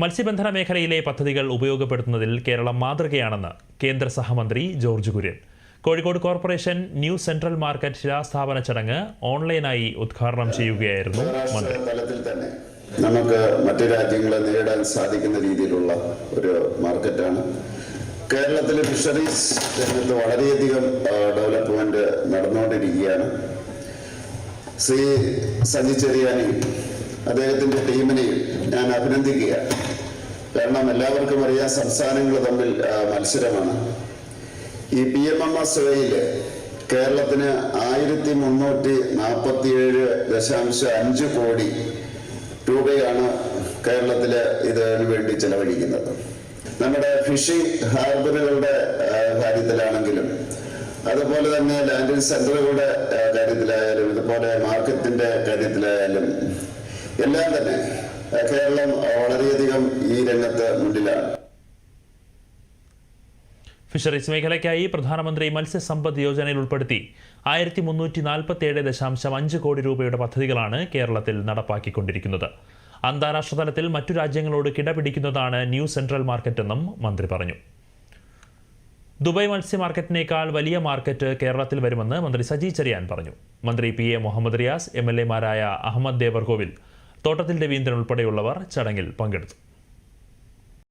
മത്സ്യബന്ധന മേഖലയിലെ പദ്ധതികൾ ഉപയോഗപ്പെടുത്തുന്നതിൽ കേരളം മാതൃകയാണെന്ന് കേന്ദ്ര സഹമന്ത്രി George Kurian. Kozhikode corporation new central market ശിലാസ്ഥാപന ചടങ്ങ് ഓൺലൈനായി ഉദ്ഘാടനം ചെയ്യുകയായിരുന്നു മന്ത്രി. നമുക്ക് മറ്റു രാജ്യങ്ങളെ നേരിടാൻ സാധിക്കുന്ന രീതിയിലുള്ള ഒരു മാർക്കറ്റാണ്. കേരളത്തിലെ ഫിഷറീസ് രംഗത്ത് വളരെയധികം ഡെവലപ്മെന്റ് നടന്നുകൊണ്ടിരിക്കുകയാണ്. ശ്രീ സജി ചെറിയാനെയും അദ്ദേഹത്തിന്റെ ടീമിനെയും ഞാൻ അഭിനന്ദിക്കുകയാണ്. കാരണം എല്ലാവർക്കും അറിയാം സംസ്ഥാനങ്ങൾ തമ്മിൽ മത്സരമാണ്. ഈ പി എം എം എസ് വൈയിൽ കേരളത്തിന് ആയിരത്തി മുന്നൂറ്റി നാൽപ്പത്തിയേഴ് ദശാംശം അഞ്ച് കോടി രൂപയാണ് കേരളത്തിൽ ഇതിനു വേണ്ടി ചെലവഴിക്കുന്നത്. നമ്മുടെ ഫിഷിംഗ് ഹാർബറുകളുടെ കാര്യത്തിലാണെങ്കിലും അതുപോലെ തന്നെ ലാൻഡിംഗ് സെന്ററുകളുടെ കാര്യത്തിലായാലും ഇതുപോലെ മാർക്കറ്റിന്റെ കാര്യത്തിലായാലും എല്ലാം തന്നെ കേരളം വളരെയധികം ഈ രംഗത്ത് മുന്നിലാണ്. ഫിഷറീസ് മേഖലയ്ക്കായി പ്രധാനമന്ത്രി മത്സ്യസമ്പദ് യോജനയിൽ ഉൾപ്പെടുത്തി ആയിരത്തി മുന്നൂറ്റി നാൽപ്പത്തി ഏഴ് ദശാംശം അഞ്ച് കോടി രൂപയുടെ പദ്ധതികളാണ് കേരളത്തിൽ നടപ്പാക്കിക്കൊണ്ടിരിക്കുന്നത്. അന്താരാഷ്ട്ര തലത്തിൽ മറ്റു രാജ്യങ്ങളോട് കിടപിടിക്കുന്നതാണ് ന്യൂ സെൻട്രൽ മാർക്കറ്റെന്നും മന്ത്രി പറഞ്ഞു. ദുബായ് മത്സ്യ മാർക്കറ്റിനേക്കാൾ വലിയ മാർക്കറ്റ് കേരളത്തിൽ വരുമെന്ന് മന്ത്രി സജി ചെറിയാൻ പറഞ്ഞു. മന്ത്രി P A Muhammad Riyas M L എമാരായ Ahmed Devarkovil Thottathil Raveendran ഉൾപ്പെടെയുള്ളവർ ചടങ്ങിൽ പങ്കെടുത്തു